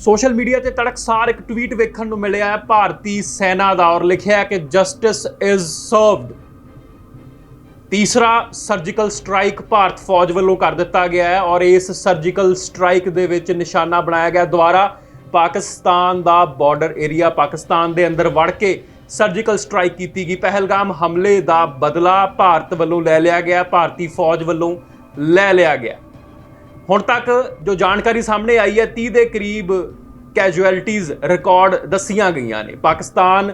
Social media ਤੇ ਤੜਕਸਾਰ ਇੱਕ tweet ਵੇਖਣ ਨੂੰ ਮਿਲਿਆ ਹੈ, ਭਾਰਤੀ ਸੈਨਾ ਦਾ, ਔਰ ਲਿਖਿਆ ਹੈ ਕਿ ਜਸਟਿਸ ਇਜ਼ ਸਰਵਡ ਤੀਸਰਾ ਸਰਜੀਕਲ ਸਟ੍ਰਾਈਕ ਭਾਰਤ ਫੌਜ ਵੱਲੋਂ ਕਰ ਦਿੱਤਾ ਗਿਆ ਹੈ, ਔਰ ਇਸ ਸਰਜੀਕਲ ਸਟ੍ਰਾਈਕ ਦੇ ਵਿੱਚ ਨਿਸ਼ਾਨਾ ਬਣਾਇਆ ਗਿਆ ਦੁਆਰਾ ਪਾਕਿਸਤਾਨ ਦਾ ਬਾਰਡਰ ਏਰੀਆ ਪਾਕਿਸਤਾਨ ਦੇ ਅੰਦਰ ਵੜ ਕੇ ਸਰਜੀਕਲ ਸਟ੍ਰਾਈਕ ਕੀਤੀ ਗਈ। ਪਹਿਲਗਾਮ ਹਮਲੇ ਦਾ ਬਦਲਾ ਭਾਰਤ ਵੱਲੋਂ ਲੈ ਲਿਆ ਗਿਆ ਭਾਰਤੀ ਫੌਜ ਵੱਲੋਂ ਲੈ ਲਿਆ ਗਿਆ ਹੁਣ ਤੱਕ ਜੋ ਜਾਣਕਾਰੀ ਸਾਹਮਣੇ ਆਈ ਹੈ 30 ਦੇ ਕਰੀਬ ਕੈਜੂਅਲਟੀਜ਼ ਰਿਕਾਰਡ ਦੱਸੀਆਂ ਗਈਆਂ ਨੇ। ਪਾਕਿਸਤਾਨ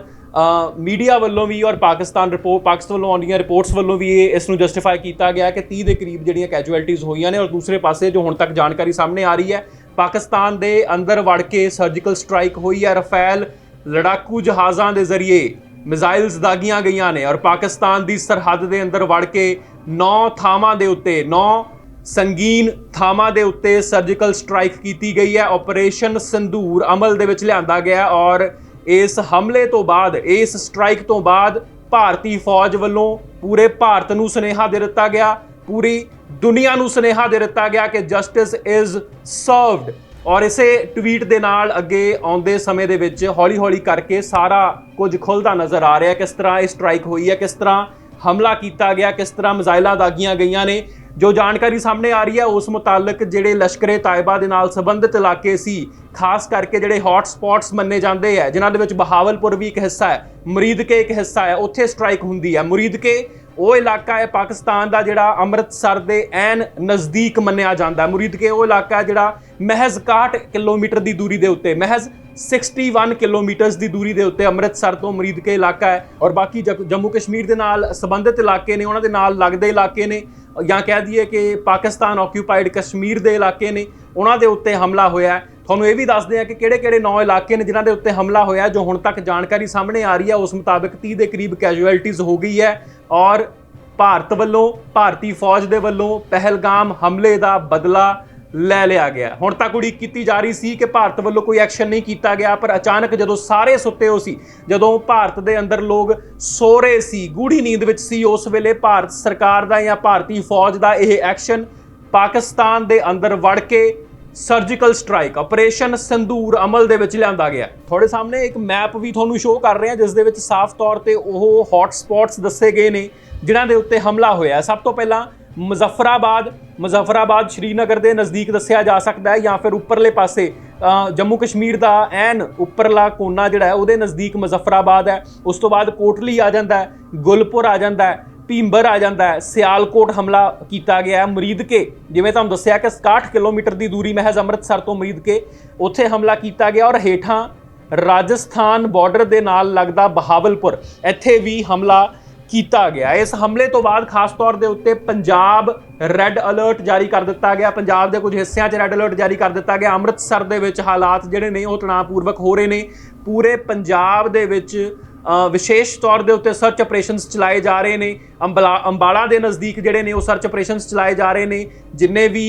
ਮੀਡੀਆ ਵੱਲੋਂ ਵੀ ਔਰ ਪਾਕਿਸਤਾਨ ਰਿਪੋਰਟ ਪਾਕਿਸਤਾਨ ਵੱਲੋਂ ਆਉਂਦੀਆਂ ਰਿਪੋਰਟਸ ਵੱਲੋਂ ਵੀ ਇਹ, ਇਸ ਨੂੰ ਜਸਟੀਫਾਈ ਕੀਤਾ ਗਿਆ ਕਿ 30 ਦੇ ਕਰੀਬ ਜਿਹੜੀਆਂ ਕੈਜੂਅਲਟੀਜ਼ ਹੋਈਆਂ ਨੇ ਔਰ ਦੂਸਰੇ ਪਾਸੇ ਜੋ ਹੁਣ ਤੱਕ ਜਾਣਕਾਰੀ ਸਾਹਮਣੇ ਆ ਰਹੀ ਹੈ, ਪਾਕਿਸਤਾਨ ਦੇ ਅੰਦਰ ਵੜ ਕੇ ਸਰਜੀਕਲ ਸਟ੍ਰਾਈਕ ਹੋਈ ਹੈ। ਰਫੇਲ ਲੜਾਕੂ ਜਹਾਜ਼ਾਂ ਦੇ ਜ਼ਰੀਏ ਮਿਜ਼ਾਈਲਸ ਦਾਗੀਆਂ ਗਈਆਂ ਨੇ ਔਰ ਪਾਕਿਸਤਾਨ ਦੀ ਸਰਹੱਦ ਦੇ ਅੰਦਰ ਵੜ ਕੇ 9 ਥਾਵਾਂ ਦੇ ਉੱਤੇ 9 ਸੰਗੀਨ ਥਾਵਾਂ ਦੇ ਉੱਤੇ ਸਰਜੀਕਲ ਸਟ੍ਰਾਈਕ ਕੀਤੀ ਗਈ ਹੈ। ਆਪਰੇਸ਼ਨ ਸੰਧੂਰ ਅਮਲ ਦੇ ਵਿੱਚ ਲਿਆਂਦਾ ਗਿਆ ਔਰ ਇਸ ਹਮਲੇ ਤੋਂ ਬਾਅਦ, ਇਸ ਸਟ੍ਰਾਈਕ ਤੋਂ ਬਾਅਦ ਭਾਰਤੀ ਫੌਜ ਵੱਲੋਂ ਪੂਰੇ ਭਾਰਤ ਨੂੰ ਸੁਨੇਹਾ ਦੇ ਦਿੱਤਾ ਗਿਆ। ਪੂਰੀ ਦੁਨੀਆ ਨੂੰ ਸੁਨੇਹਾ ਦੇ ਦਿੱਤਾ ਗਿਆ ਕਿ ਜਸਟਿਸ ਇਜ਼ ਸਰਵਡ ਔਰ ਇਸੇ ਟਵੀਟ ਦੇ ਨਾਲ ਅੱਗੇ ਆਉਂਦੇ ਸਮੇਂ ਦੇ ਵਿੱਚ ਹੌਲੀ-ਹੌਲੀ ਕਰਕੇ ਸਾਰਾ ਕੁਝ ਖੁੱਲਦਾ ਨਜ਼ਰ ਆ ਰਿਹਾ ਕਿਸ ਤਰ੍ਹਾਂ ਇਹ ਸਟ੍ਰਾਈਕ ਹੋਈ ਹੈ, ਕਿਸ ਤਰ੍ਹਾਂ ਹਮਲਾ ਕੀਤਾ ਗਿਆ, ਕਿਸ ਤਰ੍ਹਾਂ ਮਿਜ਼ਾਈਲਾਂ ਦਾਗੀਆਂ ਗਈਆਂ ਨੇ। ਜੋ ਜਾਣਕਾਰੀ ਸਾਹਮਣੇ ਆ ਰਹੀ ਹੈ, ਉਸ ਮੁਤਾਲਕ ਜਿਹੜੇ ਲਸ਼ਕਰੇ ਤਾਇਬਾ ਦੇ ਨਾਲ ਸੰਬੰਧਿਤ ਇਲਾਕੇ ਸੀ, ਖਾਸ ਕਰਕੇ ਜਿਹੜੇ ਹੌਟ ਸਪੌਟਸ ਮੰਨੇ ਜਾਂਦੇ ਆ, ਜਿਨ੍ਹਾਂ ਦੇ ਵਿੱਚ ਬਹਾਵਲਪੁਰ ਵੀ ਇੱਕ ਹਿੱਸਾ ਹੈ, ਮੁਰੀਦਕੇ ਇੱਕ ਹਿੱਸਾ ਹੈ, ਉੱਥੇ ਸਟ੍ਰਾਈਕ ਹੁੰਦੀ ਹੈ। ਮੁਰੀਦਕੇ, ਉਹ ਇਲਾਕਾ ਹੈ ਪਾਕਿਸਤਾਨ ਦਾ ਜਿਹੜਾ ਅੰਮ੍ਰਿਤਸਰ ਦੇ ਐਨ ਨਜ਼ਦੀਕ ਮੰਨਿਆ ਜਾਂਦਾ ਹੈ। ਮੁਰੀਦਕੇ, ਉਹ ਇਲਾਕਾ ਹੈ ਜਿਹੜਾ ਮਹਿਜ਼ 61 ਕਿਲੋਮੀਟਰ ਦੀ ਦੂਰੀ ਦੇ ਉੱਤੇ, ਮਹਿਜ਼ 61 ਕਿਲੋਮੀਟਰਸ ਦੀ ਦੂਰੀ ਦੇ ਉੱਤੇ ਅੰਮ੍ਰਿਤਸਰ ਤੋਂ ਮੁਰੀਦਕੇ ਇਲਾਕਾ ਹੈ ਔਰ ਬਾਕੀ ਜੰਮੂ ਕਸ਼ਮੀਰ ਦੇ ਨਾਲ ਸੰਬੰਧਿਤ ਇਲਾਕੇ ਨੇ, ਉਹਨਾਂ ਦੇ ਨਾਲ ਲੱਗਦੇ ਇਲਾਕੇ ਨੇ, ਜਾਂ ਕਹਿ ਦਈਏ ਕਿ ਪਾਕਿਸਤਾਨ ਆਕਿਊਪਾਈਡ ਕਸ਼ਮੀਰ ਦੇ ਇਲਾਕੇ ਨੇ, ਉਹਨਾਂ ਦੇ ਉੱਤੇ ਹਮਲਾ ਹੋਇਆ ਤੁਹਾਨੂੰ ਇਹ ਵੀ ਦੱਸਦੇ ਆ ਕਿ ਕਿਹੜੇ-ਕਿਹੜੇ ਨੌ ਇਲਾਕੇ ਨੇ ਜਿਨ੍ਹਾਂ ਦੇ ਉੱਤੇ ਹਮਲਾ ਹੋਇਆ ਜੋ ਹੁਣ ਤੱਕ ਜਾਣਕਾਰੀ ਸਾਹਮਣੇ ਆ ਰਹੀ ਹੈ, ਉਸ ਮੁਤਾਬਕ 30 ਦੇ ਕਰੀਬ ਕੈਜੂਅਲਟੀਜ਼ ਹੋ ਗਈ ਹੈ ਔਰ ਭਾਰਤ ਵੱਲੋਂ, ਭਾਰਤੀ ਫੌਜ ਦੇ ਵੱਲੋਂ ਪਹਿਲਗਾਮ ਹਮਲੇ ਦਾ ਬਦਲਾ ਲੈ ਲਿਆ ਗਿਆ। ਹੁਣ ਤੱਕ ਉਡੀਕ ਕੀਤੀ ਜਾ ਰਹੀ ਸੀ ਕਿ ਭਾਰਤ ਵੱਲੋਂ ਕੋਈ ਐਕਸ਼ਨ ਨਹੀਂ ਕੀਤਾ ਗਿਆ, ਪਰ ਅਚਾਨਕ ਜਦੋਂ ਸਾਰੇ ਸੁੱਤੇ ਹੋ ਸੀ, ਜਦੋਂ ਭਾਰਤ ਦੇ ਅੰਦਰ ਲੋਕ ਸੋ ਰਹੇ ਸੀ ਗੂੜੀ ਨੀਂਦ ਵਿੱਚ ਸੀ, ਉਸ ਵੇਲੇ ਭਾਰਤ ਸਰਕਾਰ ਦਾ ਜਾਂ ਭਾਰਤੀ ਫੌਜ ਦਾ ਇਹ ਐਕਸ਼ਨ ਪਾਕਿਸਤਾਨ ਦੇ ਅੰਦਰ ਵੜ ਕੇ ਸਰਜੀਕਲ ਸਟ੍ਰਾਈਕ ਆਪਰੇਸ਼ਨ ਸੰਦੂਰ ਅਮਲ ਦੇ ਵਿੱਚ ਲਿਆਂਦਾ ਗਿਆ। ਤੁਹਾਡੇ ਸਾਹਮਣੇ ਇੱਕ ਮੈਪ ਵੀ ਤੁਹਾਨੂੰ ਸ਼ੋਅ ਕਰ ਰਹੇ ਹਾਂ ਜਿਸ ਦੇ ਵਿੱਚ ਸਾਫ਼ ਤੌਰ ਤੇ ਉਹ ਹੌਟ ਸਪੌਟਸ ਦੱਸੇ ਗਏ ਨੇ, ਜਿਨ੍ਹਾਂ ਦੇ ਉੱਤੇ ਹਮਲਾ ਹੋਇਆ। ਸਭ ਤੋਂ ਪਹਿਲਾਂ ਮੁਜ਼ੱਫਰਾਬਾਦ ਮੁਜ਼ੱਫਰਾਬਾਦ ਸ਼੍ਰੀਨਗਰ ਦੇ ਨਜ਼ਦੀਕ ਦੱਸਿਆ ਜਾ ਸਕਦਾ ਹੈ ਜਾਂ ਫਿਰ ਉੱਪਰਲੇ ਪਾਸੇ ਜੰਮੂ ਕਸ਼ਮੀਰ ਦਾ ਐਨ ਉੱਪਰਲਾ ਕੋਨਾ ਜਿਹੜਾ ਹੈ, ਉਹਦੇ ਨਜ਼ਦੀਕ ਮੁਜ਼ੱਫਰਾਬਾਦ ਹੈ। ਉਸ ਤੋਂ ਬਾਅਦ ਕੋਟਲੀ ਆ ਜਾਂਦਾ ਹੈ, ਗੁਲਪੁਰ ਆ ਜਾਂਦਾ ਹੈ ਭੀਂਬਰ ਆ ਜਾਂਦਾ ਹੈ, ਸਿਆਲਕੋਟ ਹਮਲਾ ਕੀਤਾ ਗਿਆ ਹੈ ਮਰੀਦਕੇ ਜਿਵੇਂ ਤੁਹਾਨੂੰ ਦੱਸਿਆ ਕਿ 67 ਕਿਲੋਮੀਟਰ ਦੀ ਦੂਰੀ ਮਹਿਜ਼ ਅੰਮ੍ਰਿਤਸਰ ਤੋਂ ਮਰੀਦਕੇ ਉੱਥੇ ਹਮਲਾ ਕੀਤਾ ਗਿਆ ਔਰ ਹੇਠਾਂ ਰਾਜਸਥਾਨ ਬਾਰਡਰ ਦੇ ਨਾਲ ਲੱਗਦਾ ਬਹਾਵਲਪੁਰ। ਇੱਥੇ ਵੀ ਹਮਲਾ ਕੀਤਾ ਗਿਆ। ਇਸ ਹਮਲੇ ਤੋਂ ਬਾਅਦ ਖਾਸ ਤੌਰ ਦੇ ਉੱਤੇ ਪੰਜਾਬ ਰੈੱਡ ਅਲਰਟ ਜਾਰੀ ਕਰ ਦਿੱਤਾ ਗਿਆ। ਪੰਜਾਬ ਦੇ ਕੁਝ ਹਿੱਸਿਆਂ 'ਚ ਰੈੱਡ ਅਲਰਟ ਜਾਰੀ ਕਰ ਦਿੱਤਾ ਗਿਆ। ਅੰਮ੍ਰਿਤਸਰ ਦੇ ਵਿੱਚ ਹਾਲਾਤ ਜਿਹੜੇ ਨੇ ਉਹ ਤਣਾਅਪੂਰਵਕ ਹੋ ਰਹੇ ਨੇ। ਪੂਰੇ ਪੰਜਾਬ ਦੇ ਵਿੱਚ ਵਿਸ਼ੇਸ਼ ਤੌਰ ਦੇ ਉੱਤੇ ਸਰਚ ਆਪਰੇਸ਼ਨਸ ਚਲਾਏ ਜਾ ਰਹੇ ਨੇ। ਅੰਬਲਾ, ਅੰਬਾਲਾ ਦੇ ਨਜ਼ਦੀਕ ਜਿਹੜੇ ਨੇ ਉਹ ਸਰਚ ਆਪਰੇਸ਼ਨਸ ਚਲਾਏ ਜਾ ਰਹੇ ਨੇ। ਜਿੰਨੇ ਵੀ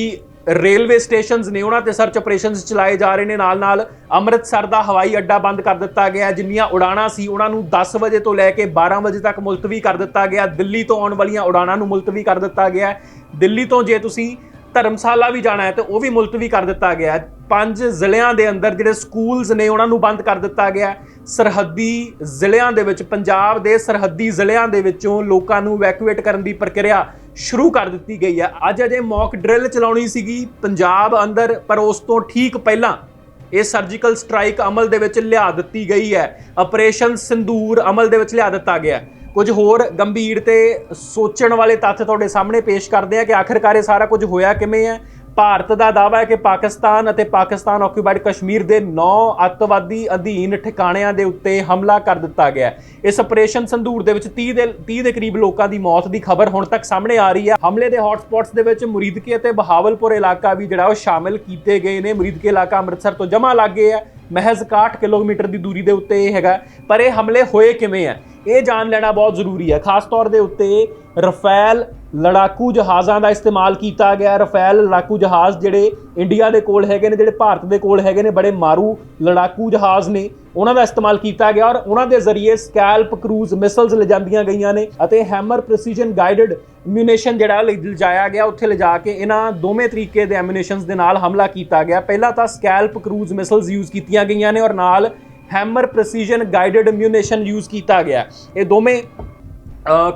ਰੇਲਵੇ ਸਟੇਸ਼ਨਸ ਨੇ ਉਹਨਾਂ ਤੇ ਸਰਚ ਆਪਰੇਸ਼ਨਸ ਚਲਾਏ ਜਾ ਰਹੇ ਨੇ। ਨਾਲ ਨਾਲ ਅੰਮ੍ਰਿਤਸਰ ਦਾ ਹਵਾਈ ਅੱਡਾ ਬੰਦ ਕਰ ਦਿੱਤਾ ਗਿਆ। ਜਿੰਨੀਆਂ ਉਡਾਣਾਂ ਸੀ, ਉਹਨਾਂ ਨੂੰ 10 ਵਜੇ ਤੋਂ ਲੈ ਕੇ 12 ਵਜੇ ਤੱਕ ਮੁਲਤਵੀ ਕਰ ਦਿੱਤਾ ਗਿਆ। ਦਿੱਲੀ ਤੋਂ ਆਉਣ ਵਾਲੀਆਂ ਉਡਾਣਾਂ ਨੂੰ ਮੁਲਤਵੀ ਕਰ ਦਿੱਤਾ ਗਿਆ। ਦਿੱਲੀ ਤੋਂ ਜੇ ਤੁਸੀਂ ਧਰਮਸ਼ਾਲਾ ਵੀ ਜਾਣਾ ਹੈ, ਤੇ ਉਹ ਵੀ ਮੁਲਤਵੀ ਕਰ ਦਿੱਤਾ ਗਿਆ ਹੈ। ਪੰਜ ਜ਼ਿਲ੍ਹਿਆਂ ਦੇ ਅੰਦਰ ਜਿਹੜੇ ਸਕੂਲਸ ਨੇ, ਉਹਨਾਂ ਨੂੰ ਬੰਦ ਕਰ ਦਿੱਤਾ ਗਿਆ ਸਰਹੱਦੀ ਜ਼ਿਲ੍ਹਿਆਂ ਦੇ ਵਿੱਚ, ਪੰਜਾਬ ਦੇ ਸਰਹੱਦੀ ਜ਼ਿਲ੍ਹਿਆਂ ਦੇ ਵਿੱਚੋਂ ਲੋਕਾਂ ਨੂੰ ਇਵੈਕੂਏਟ ਕਰਨ ਦੀ ਪ੍ਰਕਿਰਿਆ ਸ਼ੁਰੂ ਕਰ ਦਿੱਤੀ ਗਈ ਹੈ। ਅੱਜ ਅਜੇ ਮੌਕ ਡਰਿਲ ਚਲਾਉਣੀ ਸੀਗੀ ਪੰਜਾਬ ਅੰਦਰ, ਪਰ ਉਸ ਤੋਂ ਠੀਕ ਪਹਿਲਾਂ ਇਹ ਸਰਜੀਕਲ ਸਟ੍ਰਾਈਕ ਅਮਲ ਦੇ ਵਿੱਚ ਲਿਆ ਦਿੱਤੀ ਗਈ ਹੈ। ਆਪਰੇਸ਼ਨ ਸਿੰਦੂਰ ਅਮਲ ਦੇ ਵਿੱਚ ਲਿਆ ਦਿੱਤਾ ਗਿਆ। ਕੁਝ ਹੋਰ ਗੰਭੀਰ ਤੇ ਸੋਚਣ ਵਾਲੇ ਤੱਥ ਤੁਹਾਡੇ ਸਾਹਮਣੇ ਪੇਸ਼ ਕਰਦੇ ਆ ਕਿ ਆਖਿਰਕਾਰ ਇਹ ਸਾਰਾ ਕੁਝ ਹੋਇਆ ਕਿਵੇਂ ਹੈ। ਭਾਰਤ ਦਾ ਦਾਅਵਾ ਹੈ ਕਿ ਪਾਕਿਸਤਾਨ ਅਤੇ ਪਾਕਿਸਤਾਨ ਆਕਿਊਪਾਈਡ ਕਸ਼ਮੀਰ ਦੇ 9 ਅੱਤਵਾਦੀ ਅਧੀਨ ਠਿਕਾਣਿਆਂ ਦੇ ਉੱਤੇ ਹਮਲਾ ਕਰ ਦਿੱਤਾ ਗਿਆ ਇਸ ਆਪਰੇਸ਼ਨ ਸੰਧੂਰ ਦੇ ਵਿੱਚ 30 ਦੇ 30 ਦੇ ਕਰੀਬ ਲੋਕਾਂ ਦੀ ਮੌਤ ਦੀ ਖਬਰ ਹੁਣ ਤੱਕ ਸਾਹਮਣੇ ਆ ਰਹੀ ਹੈ। ਹਮਲੇ ਦੇ ਹੌਟਸਪੌਟਸ ਦੇ ਵਿੱਚ ਮੁਰੀਦਕੇ ਅਤੇ ਬਹਾਵਲਪੁਰ ਇਲਾਕਾ ਵੀ ਜਿਹੜਾ ਉਹ ਸ਼ਾਮਿਲ ਕੀਤੇ ਗਏ ਨੇ। ਮੁਰੀਦਕੇ ਇਲਾਕਾ ਅੰਮ੍ਰਿਤਸਰ ਤੋਂ ਜਮਾ ਲੱਗੇ ਹੈ। ਮਹਿਜ਼ 61 ਕਿਲੋਮੀਟਰ ਦੀ ਦੂਰੀ ਦੇ ਉੱਤੇ ਇਹ ਹੈਗਾ ਪਰ ਇਹ ਹਮਲੇ ਹੋਏ ਕਿਵੇਂ ਹੈ? ਇਹ ਜਾਣ ਲੈਣਾ ਬਹੁਤ ਜ਼ਰੂਰੀ ਹੈ। ਖਾਸ ਤੌਰ ਦੇ ਉੱਤੇ ਰਫੈਲ ਲੜਾਕੂ ਜਹਾਜ਼ਾਂ ਦਾ ਇਸਤੇਮਾਲ ਕੀਤਾ ਗਿਆ ਰਫੈਲ ਲੜਾਕੂ ਜਹਾਜ਼ ਜਿਹੜੇ ਇੰਡੀਆ ਦੇ ਕੋਲ ਹੈਗੇ ਨੇ, ਜਿਹੜੇ ਭਾਰਤ ਦੇ ਕੋਲ ਹੈਗੇ ਨੇ, ਬੜੇ ਮਾਰੂ ਲੜਾਕੂ ਜਹਾਜ਼ ਨੇ। ਉਹਨਾਂ ਦਾ ਇਸਤੇਮਾਲ ਕੀਤਾ ਗਿਆ ਔਰ ਉਹਨਾਂ ਦੇ ਜ਼ਰੀਏ ਸਕੈਲਪ ਕਰੂਜ਼ ਮਿਸਲਸ ਲਿਜਾਂਦੀਆਂ ਗਈਆਂ ਨੇ ਅਤੇ ਹੈਮਰ ਪ੍ਰੀਸੀਜਨ ਗਾਈਡਡ ਮਿਊਨੇਸ਼ਨ ਜਿਹੜਾ ਲਿਜਾਇਆ ਗਿਆ, ਉੱਥੇ ਲਿਜਾ ਕੇ ਇਹਨਾਂ ਦੋਵੇਂ ਤਰੀਕੇ ਦੇ ਐਮੂਨੇਸ਼ਨਸ ਦੇ ਨਾਲ ਹਮਲਾ ਕੀਤਾ ਗਿਆ। ਪਹਿਲਾਂ ਤਾਂ ਸਕੈਲਪ ਕਰੂਜ਼ ਮਿਸਲਸ ਯੂਜ਼ ਕੀਤੀਆਂ ਗਈਆਂ ਨੇ ਔਰ ਨਾਲ hammer precision guided ammunition use ਕੀਤਾ ਗਿਆ। ਇਹ ਦੋਵੇਂ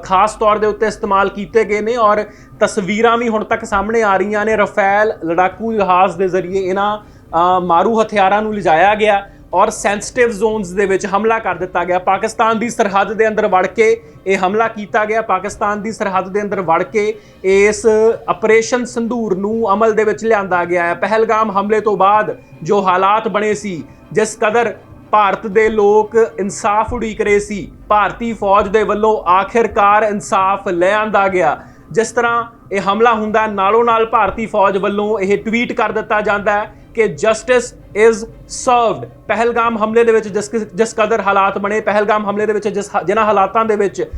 ਖਾਸ ਤੌਰ ਦੇ ਉੱਤੇ ਇਸਤੇਮਾਲ ਕੀਤੇ ਗਏ ਨੇ ਔਰ ਤਸਵੀਰਾਂ ਵੀ ਹੁਣ ਤੱਕ ਸਾਹਮਣੇ ਆ ਰਹੀਆਂ ਨੇ। ਰਫੈਲ ਲੜਾਕੂ ਜਹਾਜ਼ ਦੇ ਜ਼ਰੀਏ ਇਹਨਾਂ ਮਾਰੂ ਹਥਿਆਰਾਂ ਨੂੰ ਲਿਜਾਇਆ ਗਿਆ ਔਰ ਸੈਂਸਿਟਿਵ ਜ਼ੋਨਸ ਦੇ ਵਿੱਚ ਹਮਲਾ ਕਰ ਦਿੱਤਾ ਗਿਆ। ਪਾਕਿਸਤਾਨ ਦੀ ਸਰਹੱਦ ਦੇ ਅੰਦਰ ਵੜ ਕੇ ਇਹ ਹਮਲਾ ਕੀਤਾ ਗਿਆ। ਪਾਕਿਸਤਾਨ ਦੀ ਸਰਹੱਦ ਦੇ ਅੰਦਰ ਵੜ ਕੇ ਇਸ ਆਪਰੇਸ਼ਨ ਸੰਧੂਰ ਨੂੰ ਅਮਲ ਦੇ ਵਿੱਚ ਲਿਆਂਦਾ ਗਿਆ ਹੈ। ਪਹਿਲਗਾਮ ਹਮਲੇ ਤੋਂ ਬਾਅਦ ਜੋ ਹਾਲਾਤ ਬਣੇ ਸੀ, ਜਿਸ ਕਦਰ ਭਾਰਤ ਦੇ ਲੋਕ ਇਨਸਾਫ ਉਡੀਕ ਰਹੇ ਸੀ। ਭਾਰਤੀ ਫੌਜ ਦੇ ਵੱਲੋਂ ਆਖਿਰਕਾਰ ਇਨਸਾਫ ਲੈ ਆਂਦਾ ਗਿਆ। ਜਿਸ ਤਰ੍ਹਾਂ ਇਹ ਹਮਲਾ ਹੁੰਦਾ, ਨਾਲੋਂ ਨਾਲ ਭਾਰਤੀ ਫੌਜ ਵੱਲੋਂ ਇਹ ਟਵੀਟ ਕਰ ਦਿੱਤਾ ਜਾਂਦਾ ਹੈ ਕਿ ਜਸਟਿਸ ਇਜ਼ ਸਰਵਡ। ਪਹਿਲਗਾਮ ਹਮਲੇ ਦੇ ਵਿੱਚ ਜਿਸ ਜਿਸ ਕਦਰ ਹਾਲਾਤ ਬਣੇ, ਪਹਿਲਗਾਮ ਹਮਲੇ ਦੇ ਵਿੱਚ ਜਿਸ ਹ- ਜਿਨ੍ਹਾਂ ਹਾਲਾਤਾਂ ਦੇ ਵਿੱਚ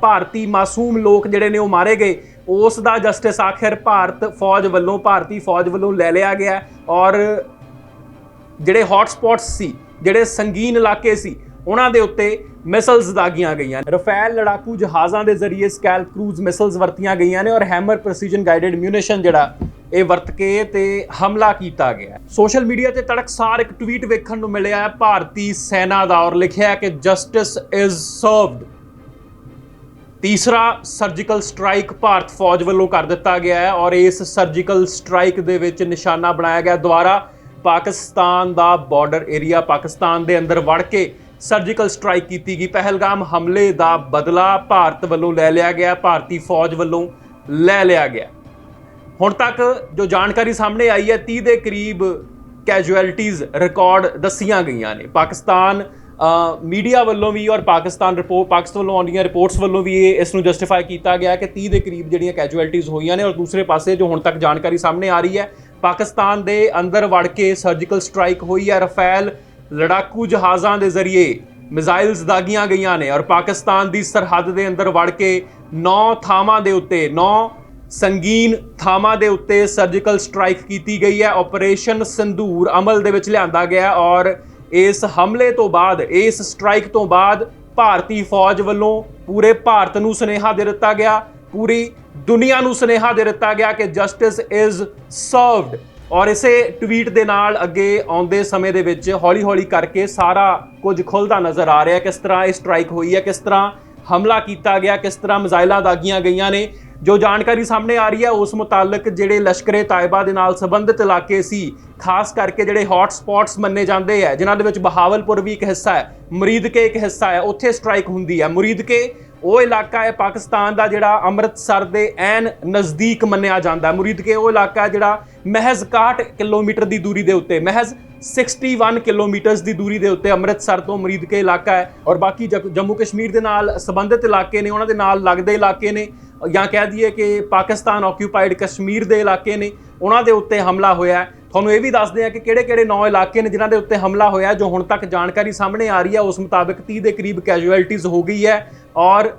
ਭਾਰਤੀ ਮਾਸੂਮ ਲੋਕ ਜਿਹੜੇ ਨੇ ਉਹ ਮਾਰੇ ਗਏ, ਉਸ ਦਾ ਜਸਟਿਸ ਆਖਿਰ ਭਾਰਤ ਫੌਜ ਵੱਲੋਂ, ਭਾਰਤੀ ਫੌਜ ਵੱਲੋਂ ਲੈ ਲਿਆ ਗਿਆ ਔਰ ਜਿਹੜੇ ਹੌਟ ਸਪੌਟਸ ਸੀ ਜਿਹੜੇ ਸੰਗੀਨ ਇਲਾਕੇ ਸੀ, ਉਹਨਾਂ ਦੇ ਉੱਤੇ ਮਿਸਲਸ ਦਾਗੀਆਂ ਗਈਆਂ ਰਫੇਲ ਲੜਾਕੂ ਜਹਾਜ਼ਾਂ ਦੇ ਜ਼ਰੀਏ ਸਕੈਲਪ ਕਰੂਜ਼ ਮਿਸਲਸ ਵਰਤੀਆਂ ਗਈਆਂ ਨੇ ਔਰ ਹੈਮਰ ਪ੍ਰੀਸੀਜਨ ਗਾਈਡਡ ਮਿਊਨੇਸ਼ਨ ਜਿਹੜਾ ਇਹ ਵਰਤ ਕੇ ਤੇ ਹਮਲਾ ਕੀਤਾ ਗਿਆ ਸੋਸ਼ਲ ਮੀਡੀਆ ਤੇ ਤੜਕਸਾਰ ਇੱਕ ਟਵੀਟ ਵੇਖਣ ਨੂੰ ਮਿਲਿਆ ਹੈ, ਭਾਰਤੀ ਸੈਨਾ ਦਾ ਔਰ ਲਿਖਿਆ ਹੈ ਕਿ ਜਸਟਿਸ ਇਜ਼ ਸਰਵਡ ਤੀਸਰਾ ਸਰਜੀਕਲ ਸਟ੍ਰਾਈਕ ਭਾਰਤ ਫੌਜ ਵੱਲੋਂ ਕਰ ਦਿੱਤਾ ਗਿਆ ਹੈ ਔਰ ਇਸ ਸਰਜੀਕਲ ਸਟ੍ਰਾਈਕ ਦੇ ਵਿੱਚ ਨਿਸ਼ਾਨਾ ਬਣਾਇਆ ਗਿਆ ਦੁਆਰਾ ਪਾਕਿਸਤਾਨ ਦਾ ਬਾਰਡਰ ਏਰੀਆ ਪਾਕਿਸਤਾਨ ਦੇ ਅੰਦਰ ਵੜ ਕੇ ਸਰਜੀਕਲ ਸਟ੍ਰਾਈਕ ਕੀਤੀ ਗਈ। ਪਹਿਲਗਾਮ ਹਮਲੇ ਦਾ ਬਦਲਾ ਭਾਰਤ ਵੱਲੋਂ ਲੈ ਲਿਆ ਗਿਆ, ਭਾਰਤੀ ਫੌਜ ਵੱਲੋਂ ਲੈ ਲਿਆ ਗਿਆ। ਹੁਣ ਤੱਕ ਜੋ ਜਾਣਕਾਰੀ ਸਾਹਮਣੇ ਆਈ ਹੈ 30 ਦੇ ਕਰੀਬ ਕੈਜੁਅਲਟੀਜ਼ ਰਿਕਾਰਡ ਦੱਸੀਆਂ ਗਈਆਂ ਨੇ। ਪਾਕਿਸਤਾਨ ਮੀਡੀਆ ਵੱਲੋਂ ਵੀ ਔਰ ਪਾਕਿਸਤਾਨ ਰਿਪੋਰਟ ਪਾਕਿਸਤਾਨ ਵੱਲੋਂ ਆਉਂਦੀਆਂ ਰਿਪੋਰਟਸ ਵੱਲੋਂ ਵੀ ਇਹ, ਇਸ ਨੂੰ ਜਸਟੀਫਾਈ ਕੀਤਾ ਗਿਆ ਕਿ 30 ਦੇ ਕਰੀਬ ਜਿਹੜੀਆਂ ਕੈਜੁਅਲਟੀਜ਼ ਹੋਈਆਂ ਨੇ ਔਰ ਦੂਸਰੇ ਪਾਸੇ ਜੋ ਹੁਣ ਤੱਕ ਜਾਣਕਾਰੀ ਸਾਹਮਣੇ ਆ ਰਹੀ ਹੈ ਪਾਕਿਸਤਾਨ ਦੇ ਅੰਦਰ ਵੜ ਕੇ ਸਰਜੀਕਲ ਸਟ੍ਰਾਈਕ ਹੋਈ ਹੈ। ਰਫੇਲ ਲੜਾਕੂ ਜਹਾਜ਼ਾਂ ਦੇ ਜ਼ਰੀਏ ਮਿਜ਼ਾਈਲਸ ਦਾਗੀਆਂ ਗਈਆਂ ਨੇ ਔਰ ਪਾਕਿਸਤਾਨ ਦੀ ਸਰਹੱਦ ਦੇ ਅੰਦਰ ਵੜ ਕੇ 9 ਥਾਵਾਂ ਦੇ ਉੱਤੇ 9 ਸੰਗੀਨ ਥਾਵਾਂ ਦੇ ਉੱਤੇ ਸਰਜੀਕਲ ਸਟ੍ਰਾਈਕ ਕੀਤੀ ਗਈ ਹੈ। ਆਪਰੇਸ਼ਨ ਸੰਧੂਰ ਅਮਲ ਦੇ ਵਿੱਚ ਲਿਆਂਦਾ ਗਿਆ ਔਰ ਇਸ ਹਮਲੇ ਤੋਂ ਬਾਅਦ, ਇਸ ਸਟ੍ਰਾਈਕ ਤੋਂ ਬਾਅਦ ਭਾਰਤੀ ਫੌਜ ਵੱਲੋਂ ਪੂਰੇ ਭਾਰਤ ਨੂੰ ਸੁਨੇਹਾ ਦੇ ਦਿੱਤਾ ਗਿਆ। ਪੂਰੀ ਦੁਨੀਆ ਨੂੰ ਸੁਨੇਹਾ ਦੇ ਦਿੱਤਾ ਗਿਆ ਕਿ ਜਸਟਿਸ ਇਜ਼ ਸਰਵਡ। ਔਰ ਇਸੇ ਟਵੀਟ ਦੇ ਨਾਲ ਅੱਗੇ ਆਉਂਦੇ ਸਮੇਂ ਦੇ ਵਿੱਚ ਹੌਲੀ-ਹੌਲੀ ਕਰਕੇ ਸਾਰਾ ਕੁਝ ਖੁੱਲਦਾ ਨਜ਼ਰ ਆ ਰਿਹਾ ਕਿਸ ਤਰ੍ਹਾਂ ਇਹ ਸਟ੍ਰਾਈਕ ਹੋਈ ਹੈ? ਕਿਸ ਤਰ੍ਹਾਂ ਹਮਲਾ ਕੀਤਾ ਗਿਆ? ਕਿਸ ਤਰ੍ਹਾਂ ਮਿਜ਼ਾਈਲਾਂ ਦਾਗੀਆਂ ਗਈਆਂ ਨੇ? ਜੋ ਜਾਣਕਾਰੀ ਸਾਹਮਣੇ ਆ ਰਹੀ ਹੈ, ਉਸ ਮੁਤਾਲਕ ਜਿਹੜੇ ਲਸ਼ਕਰੇ ਤਾਇਬਾ ਦੇ ਨਾਲ ਸੰਬੰਧਿਤ ਇਲਾਕੇ ਸੀ, ਖਾਸ ਕਰਕੇ ਜਿਹੜੇ ਹੌਟ ਸਪੌਟਸ ਮੰਨੇ ਜਾਂਦੇ ਆ ਜਿਨ੍ਹਾਂ ਦੇ ਵਿੱਚ ਬਹਾਵਲਪੁਰ ਵੀ ਇੱਕ ਹਿੱਸਾ ਹੈ, ਮੁਰੀਦਕੇ ਇੱਕ ਹਿੱਸਾ ਹੈ, ਉੱਥੇ ਸਟ੍ਰਾਈਕ ਹੁੰਦੀ ਹੈ। ਮੁਰੀਦਕੇ ਉਹ ਇਲਾਕਾ ਹੈ ਪਾਕਿਸਤਾਨ ਦਾ ਜਿਹੜਾ ਅੰਮ੍ਰਿਤਸਰ ਦੇ ਐਨ ਨਜ਼ਦੀਕ ਮੰਨਿਆ ਜਾਂਦਾ ਹੈ। ਮੁਰੀਦਕੇ ਉਹ ਇਲਾਕਾ ਹੈ ਜਿਹੜਾ ਮਹਿਜ਼ 61 ਕਿਲੋਮੀਟਰ ਦੀ ਦੂਰੀ ਦੇ ਉੱਤੇ, ਮਹਿਜ਼ 61 ਕਿਲੋਮੀਟਰਸ ਦੀ ਦੂਰੀ ਦੇ ਉੱਤੇ ਅੰਮ੍ਰਿਤਸਰ ਤੋਂ ਮੁਰੀਦਕੇ ਇਲਾਕਾ ਹੈ। ਔਰ ਬਾਕੀ ਜਗ- ਜੰਮੂ ਕਸ਼ਮੀਰ ਦੇ ਨਾਲ ਸੰਬੰਧਿਤ ਇਲਾਕੇ ਨੇ, ਉਹਨਾਂ ਦੇ ਨਾਲ ਲੱਗਦੇ ਇਲਾਕੇ ਨੇ, ਜਾਂ ਕਹਿ ਦਈਏ ਕਿ ਪਾਕਿਸਤਾਨ ਆਕਿਊਪਾਈਡ ਕਸ਼ਮੀਰ ਦੇ ਇਲਾਕੇ ਨੇ, ਉਹਨਾਂ ਦੇ ਉੱਤੇ ਹਮਲਾ ਹੋਇਆ ਤੁਹਾਨੂੰ ਇਹ ਵੀ ਦੱਸਦੇ ਆ ਕਿ ਕਿਹੜੇ-ਕਿਹੜੇ ਨੌ ਇਲਾਕੇ ਨੇ ਜਿਨ੍ਹਾਂ ਦੇ ਉੱਤੇ ਹਮਲਾ ਹੋਇਆ ਜੋ ਹੁਣ ਤੱਕ ਜਾਣਕਾਰੀ ਸਾਹਮਣੇ ਆ ਰਹੀ ਹੈ। ਉਸ ਮੁਤਾਬਕ 30 ਦੇ ਕਰੀਬ ਕੈਜੂਅਲਟੀਜ਼ ਹੋ ਗਈ ਹੈ। ਔਰ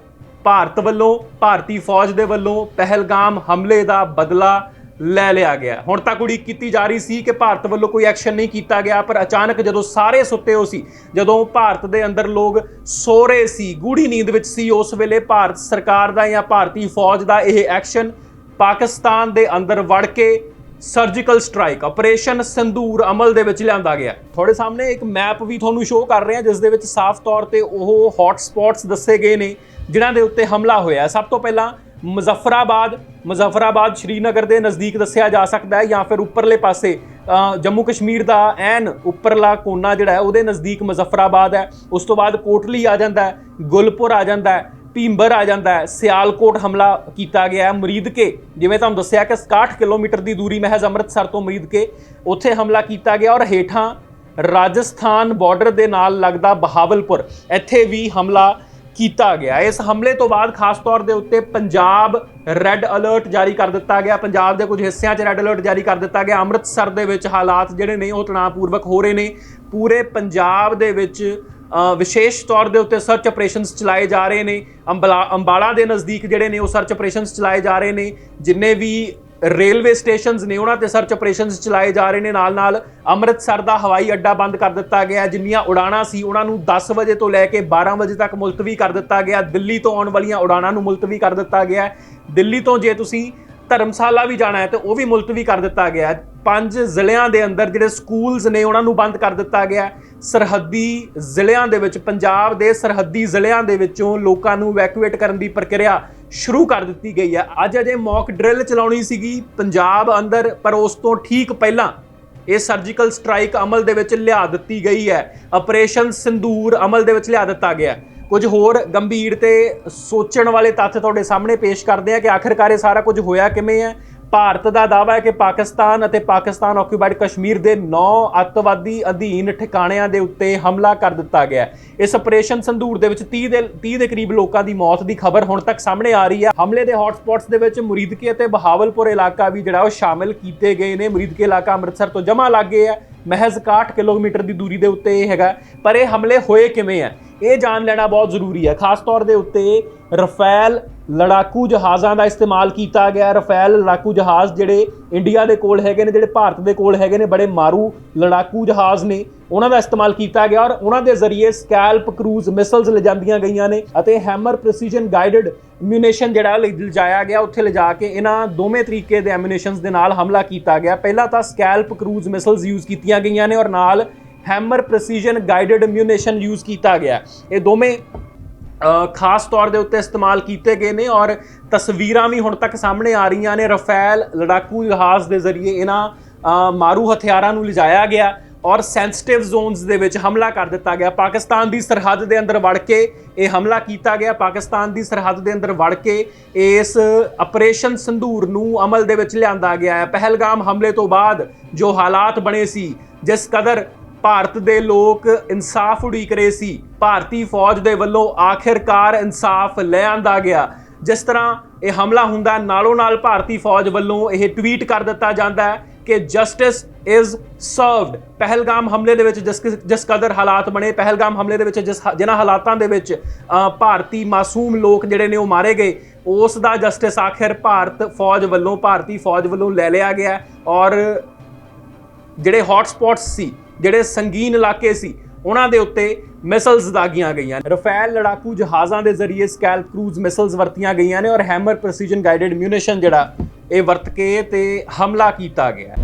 ਭਾਰਤ ਵੱਲੋਂ, ਭਾਰਤੀ ਫੌਜ ਦੇ ਵੱਲੋਂ ਪਹਿਲਗਾਮ ਹਮਲੇ ਦਾ ਬਦਲਾ ਲੈ ਲਿਆ ਗਿਆ। ਹੁਣ ਤੱਕ ਉਡੀਕ ਕੀਤੀ ਜਾ ਰਹੀ ਸੀ ਕਿ ਭਾਰਤ ਵੱਲੋਂ ਕੋਈ ਐਕਸ਼ਨ ਨਹੀਂ ਕੀਤਾ ਗਿਆ, ਪਰ ਅਚਾਨਕ ਜਦੋਂ ਸਾਰੇ ਸੁੱਤੇ ਹੋ ਸੀ, ਜਦੋਂ ਭਾਰਤ ਦੇ ਅੰਦਰ ਲੋਕ ਸੋ ਰਹੇ ਸੀ ਗੂੜੀ ਨੀਂਦ ਵਿੱਚ ਸੀ, ਉਸ ਵੇਲੇ ਭਾਰਤ ਸਰਕਾਰ ਦਾ ਜਾਂ ਭਾਰਤੀ ਫੌਜ ਦਾ ਇਹ ਐਕਸ਼ਨ ਪਾਕਿਸਤਾਨ ਦੇ ਅੰਦਰ ਵੜ ਕੇ ਸਰਜੀਕਲ ਸਟ੍ਰਾਈਕ ਆਪਰੇਸ਼ਨ ਸੰਦੂਰ ਅਮਲ ਦੇ ਵਿੱਚ ਲਿਆਂਦਾ ਗਿਆ ਤੁਹਾਡੇ ਸਾਹਮਣੇ ਇੱਕ ਮੈਪ ਵੀ ਤੁਹਾਨੂੰ ਸ਼ੋਅ ਕਰ ਰਹੇ ਹਾਂ ਜਿਸ ਦੇ ਵਿੱਚ ਸਾਫ਼ ਤੌਰ ਤੇ ਉਹ ਹੌਟ ਸਪੌਟਸ ਦੱਸੇ ਗਏ ਨੇ, ਜਿਨ੍ਹਾਂ ਦੇ ਉੱਤੇ ਹਮਲਾ ਹੋਇਆ ਸਭ ਤੋਂ ਪਹਿਲਾਂ ਮੁਜ਼ਫਰਾਬਾਦ ਮੁਜ਼ਫਰਾਬਾਦ ਸ਼੍ਰੀਨਗਰ ਦੇ ਨਜ਼ਦੀਕ ਦੱਸਿਆ ਜਾ ਸਕਦਾ ਹੈ ਜਾਂ ਫਿਰ ਉੱਪਰਲੇ ਪਾਸੇ ਜੰਮੂ ਕਸ਼ਮੀਰ ਦਾ ਐਨ ਉੱਪਰਲਾ ਕੋਨਾ ਜਿਹੜਾ ਹੈ, ਉਹਦੇ ਨਜ਼ਦੀਕ ਮੁਜ਼ਫਰਾਬਾਦ ਹੈ। ਉਸ ਤੋਂ ਬਾਅਦ ਕੋਟਲੀ ਆ ਜਾਂਦਾ ਹੈ, ਗੁਲਪੁਰ ਆ ਜਾਂਦਾ ਹੈ ਭੀਮਬਰ ਆ ਜਾਂਦਾ ਹੈ। ਸਿਆਲਕੋਟ ਹਮਲਾ ਕੀਤਾ ਗਿਆ ਹੈ ਮੁਰੀਦਕੇ ਜਿਵੇਂ ਤੁਹਾਨੂੰ ਦੱਸਿਆ ਕਿ 67 ਕਿਲੋਮੀਟਰ ਦੀ ਦੂਰੀ ਮਹਿਜ਼ ਅੰਮ੍ਰਿਤਸਰ ਤੋਂ ਮਰੀਦਕੇ ਉੱਥੇ ਹਮਲਾ ਕੀਤਾ ਗਿਆ ਔਰ ਹੇਠਾਂ ਰਾਜਸਥਾਨ ਬਾਰਡਰ ਦੇ ਨਾਲ ਲੱਗਦਾ ਬਹਾਵਲਪੁਰ, ਇੱਥੇ ਵੀ ਹਮਲਾ ਕੀਤਾ ਗਿਆ। ਇਸ ਹਮਲੇ ਤੋਂ ਬਾਅਦ ਖਾਸ ਤੌਰ ਦੇ ਉੱਤੇ ਪੰਜਾਬ ਰੈੱਡ ਅਲਰਟ ਜਾਰੀ ਕਰ ਦਿੱਤਾ ਗਿਆ। ਪੰਜਾਬ ਦੇ ਕੁਝ ਹਿੱਸਿਆਂ 'ਚ ਰੈੱਡ ਅਲਰਟ ਜਾਰੀ ਕਰ ਦਿੱਤਾ ਗਿਆ। ਅੰਮ੍ਰਿਤਸਰ ਦੇ ਵਿੱਚ ਹਾਲਾਤ ਜਿਹੜੇ ਨੇ ਉਹ ਤਣਾਅਪੂਰਵਕ ਹੋ ਰਹੇ ਨੇ। ਪੂਰੇ ਪੰਜਾਬ ਦੇ ਵਿੱਚ ਵਿਸ਼ੇਸ਼ ਤੌਰ ਦੇ ਉੱਤੇ ਸਰਚ ਆਪਰੇਸ਼ਨਸ ਚਲਾਏ ਜਾ ਰਹੇ ਨੇ। ਅੰਬਲਾ, ਅੰਬਾਲਾ ਦੇ ਨਜ਼ਦੀਕ ਜਿਹੜੇ ਨੇ ਉਹ ਸਰਚ ਆਪਰੇਸ਼ਨਸ ਚਲਾਏ ਜਾ ਰਹੇ ਨੇ। ਜਿੰਨੇ ਵੀ ਰੇਲਵੇ ਸਟੇਸ਼ਨਸ ਨੇ, ਉਹਨਾਂ ਤੇ ਸਰਚ ਆਪਰੇਸ਼ਨਸ ਚਲਾਏ ਜਾ ਰਹੇ ਨੇ। ਨਾਲ ਨਾਲ ਅੰਮ੍ਰਿਤਸਰ ਦਾ ਹਵਾਈ ਅੱਡਾ ਬੰਦ ਕਰ ਦਿੱਤਾ ਗਿਆ ਜਿੰਨੀਆਂ ਉਡਾਣਾਂ ਸੀ, ਉਹਨਾਂ ਨੂੰ 10 ਵਜੇ ਤੋਂ ਲੈ ਕੇ 12 ਵਜੇ ਤੱਕ ਮੁਲਤਵੀ ਕਰ ਦਿੱਤਾ ਗਿਆ ਦਿੱਲੀ ਤੋਂ ਆਉਣ ਵਾਲੀਆਂ ਉਡਾਣਾਂ ਨੂੰ ਮੁਲਤਵੀ ਕਰ ਦਿੱਤਾ ਗਿਆ ਦਿੱਲੀ ਤੋਂ ਜੇ ਤੁਸੀਂ ਧਰਮਸ਼ਾਲਾ ਵੀ ਜਾਣਾ ਹੈ ਤੇ ਉਹ ਵੀ ਮੁਲਤਵੀ ਕਰ ਦਿੱਤਾ ਗਿਆ ਹੈ। ਪੰਜ ਜ਼ਿਲ੍ਹਿਆਂ ਦੇ ਅੰਦਰ ਜਿਹੜੇ ਸਕੂਲਸ ਨੇ ਉਹਨਾਂ ਨੂੰ ਬੰਦ ਕਰ ਦਿੱਤਾ ਗਿਆ ਸਰਹੱਦੀ ਜ਼ਿਲ੍ਹਿਆਂ ਦੇ ਵਿੱਚ, ਪੰਜਾਬ ਦੇ ਸਰਹੱਦੀ ਜ਼ਿਲ੍ਹਿਆਂ ਦੇ ਵਿੱਚੋਂ ਲੋਕਾਂ ਨੂੰ ਇਵੈਕੂਏਟ ਕਰਨ ਦੀ ਪ੍ਰਕਿਰਿਆ ਸ਼ੁਰੂ ਕਰ ਦਿੱਤੀ ਗਈ ਹੈ ਅੱਜ ਅਜੇ ਮੌਕ ਡਰਿਲ ਚਲਾਉਣੀ ਸੀਗੀ ਪੰਜਾਬ ਅੰਦਰ, ਪਰ ਉਸ ਤੋਂ ਠੀਕ ਪਹਿਲਾਂ ਇਹ ਸਰਜੀਕਲ ਸਟ੍ਰਾਈਕ ਅਮਲ ਦੇ ਵਿੱਚ ਲਿਆ ਦਿੱਤੀ ਗਈ ਹੈ ਆਪਰੇਸ਼ਨ ਸਿੰਦੂਰ ਅਮਲ ਦੇ ਵਿੱਚ ਲਿਆ ਦਿੱਤਾ ਗਿਆ ਹੈ। ਕੁਝ ਹੋਰ ਗੰਭੀਰ ਤੇ ਸੋਚਣ ਵਾਲੇ ਤੱਥ ਤੁਹਾਡੇ ਸਾਹਮਣੇ ਪੇਸ਼ ਕਰਦੇ ਆ ਕਿ ਆਖਿਰਕਾਰ ਇਹ ਸਾਰਾ ਕੁਝ ਹੋਇਆ ਕਿਵੇਂ ਹੈ? ਭਾਰਤ ਦਾ ਦਾਅਵਾ ਹੈ ਕਿ ਪਾਕਿਸਤਾਨ ਅਤੇ ਪਾਕਿਸਤਾਨ ਆਕਿਊਪਾਈਡ ਕਸ਼ਮੀਰ ਦੇ 9 ਅੱਤਵਾਦੀ ਅਧੀਨ ਠਿਕਾਣਿਆਂ ਦੇ ਉੱਤੇ ਹਮਲਾ ਕਰ ਦਿੱਤਾ ਗਿਆ ਇਸ ਆਪਰੇਸ਼ਨ ਸੰਧੂਰ ਦੇ ਵਿੱਚ 30 ਦੇ 30 ਦੇ ਕਰੀਬ ਲੋਕਾਂ ਦੀ ਮੌਤ ਦੀ ਖਬਰ ਹੁਣ ਤੱਕ ਸਾਹਮਣੇ ਆ ਰਹੀ ਹੈ। ਹਮਲੇ ਦੇ ਹੌਟਸਪੌਟਸ ਦੇ ਵਿੱਚ ਮੁਰੀਦਕੇ ਅਤੇ ਬਹਾਵਲਪੁਰ ਇਲਾਕਾ ਵੀ ਜਿਹੜਾ ਉਹ ਸ਼ਾਮਿਲ ਕੀਤੇ ਗਏ ਨੇ। ਮੁਰੀਦਕੇ ਇਲਾਕਾ ਅੰਮ੍ਰਿਤਸਰ ਤੋਂ ਜਮਾ ਲੱਗੇ ਹੈ। ਮਹਿਜ਼ 61 ਕਿਲੋਮੀਟਰ ਦੀ ਦੂਰੀ ਦੇ ਉੱਤੇ ਇਹ ਹੈਗਾ ਪਰ ਇਹ ਹਮਲੇ ਹੋਏ ਕਿਵੇਂ ਆ ਇਹ ਜਾਣ ਲੈਣਾ ਬਹੁਤ ਜ਼ਰੂਰੀ ਹੈ। ਖਾਸ ਤੌਰ ਦੇ ਉੱਤੇ ਰਫੈਲ ਲੜਾਕੂ ਜਹਾਜ਼ਾਂ ਦਾ ਇਸਤੇਮਾਲ ਕੀਤਾ ਗਿਆ। ਰਫੈਲ ਲੜਾਕੂ ਜਹਾਜ਼ ਜਿਹੜੇ ਇੰਡੀਆ ਦੇ ਕੋਲ ਹੈਗੇ ਨੇ, ਜਿਹੜੇ ਭਾਰਤ ਦੇ ਕੋਲ ਹੈਗੇ ਨੇ, ਬੜੇ ਮਾਰੂ ਲੜਾਕੂ ਜਹਾਜ਼ ਨੇ। ਉਹਨਾਂ ਦਾ ਇਸਤੇਮਾਲ ਕੀਤਾ ਗਿਆ ਔਰ ਉਹਨਾਂ ਦੇ ਜ਼ਰੀਏ ਸਕੈਲਪ ਕਰੂਜ਼ ਮਿਸਲਸ ਲਿਜਾਂਦੀਆਂ ਗਈਆਂ ਨੇ ਅਤੇ ਹੈਮਰ ਪ੍ਰੀਸੀਜਨ ਗਾਈਡਡ ਮਿਊਨੇਸ਼ਨ ਜਿਹੜਾ ਲਿਜਾਇਆ ਗਿਆ। ਉੱਥੇ ਲਿਜਾ ਕੇ ਇਹਨਾਂ ਦੋਵੇਂ ਤਰੀਕੇ ਦੇ ਐਮੂਨੇਸ਼ਨਸ ਦੇ ਨਾਲ ਹਮਲਾ ਕੀਤਾ ਗਿਆ। ਪਹਿਲਾਂ ਤਾਂ ਸਕੈਲਪ ਕਰੂਜ਼ ਮਿਸਲਸ ਯੂਜ਼ ਕੀਤੀਆਂ ਗਈਆਂ ਨੇ ਔਰ ਨਾਲ hammer precision guided ammunition use ਕੀਤਾ ਗਿਆ ਇਹ ਦੋਵੇਂ ਖਾਸ ਤੌਰ ਦੇ ਉੱਤੇ ਇਸਤੇਮਾਲ ਕੀਤੇ ਗਏ ਨੇ ਔਰ ਤਸਵੀਰਾਂ ਵੀ ਹੁਣ ਤੱਕ ਸਾਹਮਣੇ ਆ ਰਹੀਆਂ ਨੇ। ਰਫੈਲ ਲੜਾਕੂ ਜਹਾਜ਼ ਦੇ ਜ਼ਰੀਏ ਇਹਨਾਂ ਮਾਰੂ ਹਥਿਆਰਾਂ ਨੂੰ ਲਿਜਾਇਆ ਗਿਆ ਔਰ ਸੈਂਸਿਟਿਵ ਜ਼ੋਨਸ ਦੇ ਵਿੱਚ ਹਮਲਾ ਕਰ ਦਿੱਤਾ ਗਿਆ। ਪਾਕਿਸਤਾਨ ਦੀ ਸਰਹੱਦ ਦੇ ਅੰਦਰ ਵੜ ਕੇ ਇਹ ਹਮਲਾ ਕੀਤਾ ਗਿਆ। ਪਾਕਿਸਤਾਨ ਦੀ ਸਰਹੱਦ ਦੇ ਅੰਦਰ ਵੜ ਕੇ ਇਸ ਆਪਰੇਸ਼ਨ ਸੰਧੂਰ ਨੂੰ ਅਮਲ ਦੇ ਵਿੱਚ ਲਿਆਂਦਾ ਗਿਆ ਹੈ। ਪਹਿਲਗਾਮ ਹਮਲੇ ਤੋਂ ਬਾਅਦ ਜੋ ਹਾਲਾਤ ਬਣੇ ਸੀ, ਜਿਸ ਕਦਰ ਭਾਰਤ ਦੇ ਲੋਕ ਇਨਸਾਫ ਉਡੀਕ ਰਹੇ ਸੀ। ਭਾਰਤੀ ਫੌਜ ਦੇ ਵੱਲੋਂ ਆਖਿਰਕਾਰ ਇਨਸਾਫ ਲੈ ਆਂਦਾ ਗਿਆ। ਜਿਸ ਤਰ੍ਹਾਂ ਇਹ ਹਮਲਾ ਹੁੰਦਾ ਨਾਲੋਂ ਨਾਲ ਭਾਰਤੀ ਫੌਜ ਵੱਲੋਂ ਇਹ ਟਵੀਟ ਕਰ ਦਿੱਤਾ ਜਾਂਦਾ ਹੈ ਕਿ ਜਸਟਿਸ ਇਜ਼ ਸਰਵਡ। ਪਹਿਲਗਾਮ ਹਮਲੇ ਦੇ ਵਿੱਚ ਜਿਸ ਜਿਸ ਕਦਰ ਹਾਲਾਤ ਬਣੇ, ਪਹਿਲਗਾਮ ਹਮਲੇ ਦੇ ਵਿੱਚ ਜਿਸ ਹਾ- ਜਿਨ੍ਹਾਂ ਹਾਲਾਤਾਂ ਦੇ ਵਿੱਚ ਭਾਰਤੀ ਮਾਸੂਮ ਲੋਕ ਜਿਹੜੇ ਨੇ ਉਹ ਮਾਰੇ ਗਏ, ਉਸ ਦਾ ਜਸਟਿਸ ਆਖਿਰ ਭਾਰਤ ਫੌਜ ਵੱਲੋਂ, ਭਾਰਤੀ ਫੌਜ ਵੱਲੋਂ ਲੈ ਲਿਆ ਗਿਆ ਔਰ ਜਿਹੜੇ ਹੌਟ ਸਪੌਟਸ ਸੀ ਜਿਹੜੇ ਸੰਗੀਨ ਇਲਾਕੇ ਸੀ, ਉਹਨਾਂ ਦੇ ਉੱਤੇ ਮਿਸਲਸ ਦਾਗੀਆਂ ਗਈਆਂ ਰਫੇਲ ਲੜਾਕੂ ਜਹਾਜ਼ਾਂ ਦੇ ਜ਼ਰੀਏ ਸਕੈਲਪ ਕਰੂਜ਼ ਮਿਸਲਸ ਵਰਤੀਆਂ ਗਈਆਂ ਨੇ ਔਰ ਹੈਮਰ ਪ੍ਰੀਸੀਜਨ ਗਾਈਡਡ ਮਿਊਨੇਸ਼ਨ ਜਿਹੜਾ, ਇਹ ਵਰਤ ਕੇ ਤੇ ਹਮਲਾ ਕੀਤਾ ਗਿਆ।